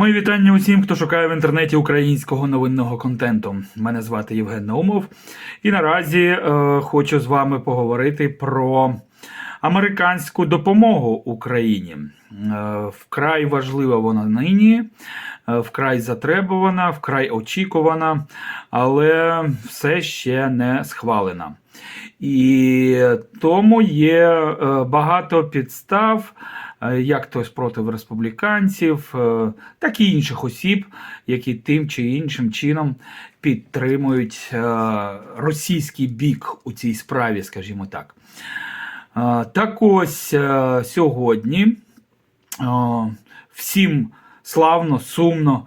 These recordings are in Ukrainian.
Мої вітання усім, хто шукає в інтернеті українського новинного контенту. Мене звати Євген Наумов, і наразі е, хочу з вами поговорити про американську допомогу Україні. Е, вкрай важлива вона нині, е, вкрай затребувана, вкрай очікувана, але все ще не схвалена. І тому є е, багато підстав, як то спротив республіканців, е, так і інших осіб, які тим чи іншим чином підтримують е, російський бік у цій справі, скажімо так. Е, Так ось е, сьогодні е, всім славно, сумно,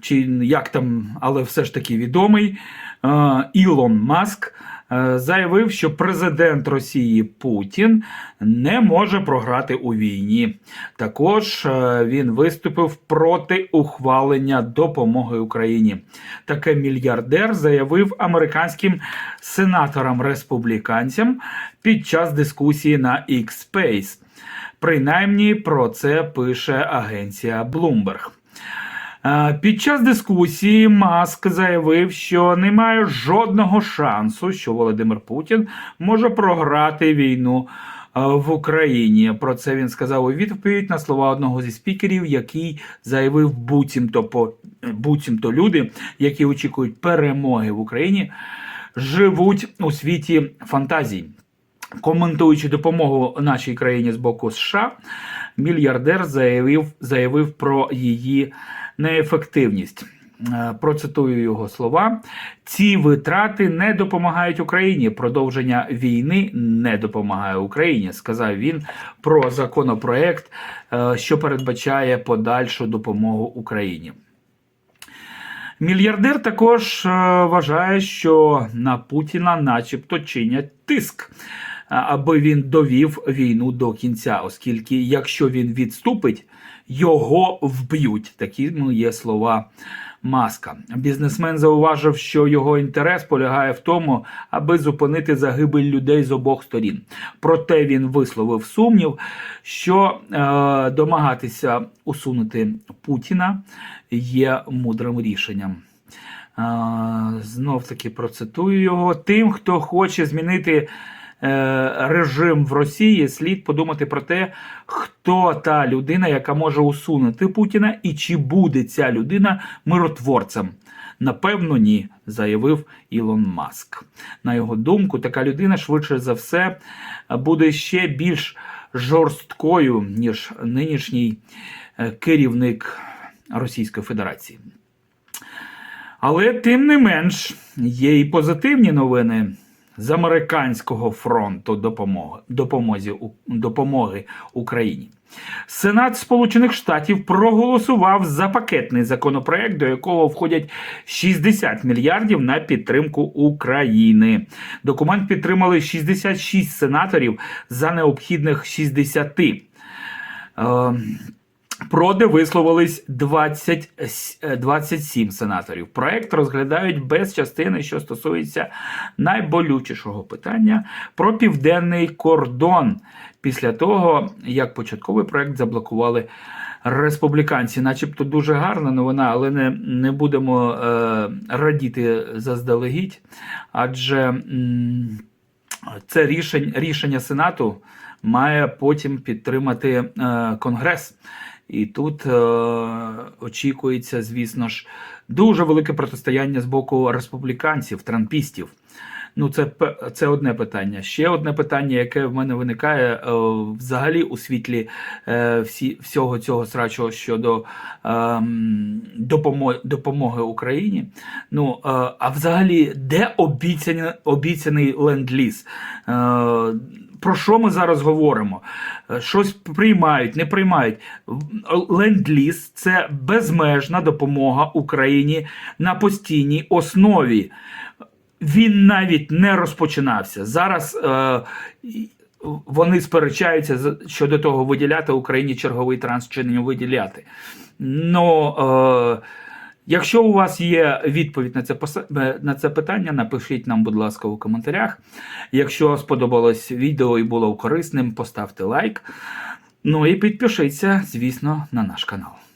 чи як там, але все ж таки відомий, е, Ілон Маск е, заявив, що президент Росії Путін не може програти у війні. Також е, він виступив проти ухвалення допомоги Україні. Таке мільярдер заявив американським сенаторам-республіканцям під час дискусії на X-Space. Принаймні про це пише агенція Bloomberg. Е, Під час дискусії Маск заявив, що немає жодного шансу, що Володимир Путін може програти війну е, в Україні. Про це він сказав у відповідь на слова одного зі спікерів, який заявив буцімто по буцімто люди, які очікують перемоги в Україні, живуть у світі фантазій. Коментуючи допомогу нашій країні з боку США, мільярдер заявив, заявив про її неефективність. Е, Процитую його слова: ці витрати не допомагають Україні. Продовження війни не допомагає Україні, сказав він про законопроект, е, що передбачає подальшу допомогу Україні. Мільярдер також е, вважає, що на Путіна, начебто, чинять тиск, аби він довів війну до кінця, оскільки якщо він відступить, його вб'ють. Такі ну, є слова Маска. Бізнесмен зауважив, що його інтерес полягає в тому, аби зупинити загибель людей з обох сторін. Проте він висловив сумнів, що е, домагатися усунути Путіна є мудрим рішенням. Знов таки процитую його. Тим, хто хоче змінити е, режим в Росії, слід подумати про те, хто та людина, яка може усунути Путіна, і чи буде ця людина миротворцем. Напевно, ні, заявив Ілон Маск. На його думку, така людина швидше за все буде ще більш жорсткою, ніж нинішній е, керівник Російської Федерації. Але тим не менш є і позитивні новини з американського фронту допомоги, допомозі, допомоги Україні. Сенат Сполучених Штатів проголосував за пакетний законопроект, до якого входять 60 мільярдів на підтримку України. Документ підтримали 66 сенаторів за необхідних 60. Е, Проти висловились 20, е, 27 сенаторів. Проект розглядають без частини, що стосується найболючішого питання про південний кордон після того, як початковий проект заблокували республіканці. Начебто дуже гарна новина, але не, не будемо е, радіти заздалегідь, адже це рішень, рішення Сенату має потім підтримати е, Конгрес. І тут е, очікується, звісно ж, дуже велике протистояння з боку республіканців, трампістів. Ну, це це одне питання. Ще одне питання, яке в мене виникає е, взагалі у світлі е, всі, всього цього срачого щодо е, допомоги, допомоги Україні. Ну, е, а взагалі, де обіцяний, обіцяний ленд-ліз? Про що ми зараз говоримо? Щось приймають, не приймають. Ленд-ліз – це безмежна допомога Україні на постійній основі. Він навіть не розпочинався. Зараз е, вони сперечаються щодо того, виділяти Україні черговий транс чи не виділяти. Ну, е, якщо у вас є відповідь на це, е, на це питання, напишіть нам, будь ласка, у коментарях. Якщо сподобалось відео і було корисним, поставте лайк. Ну і підпишіться, звісно, на наш канал.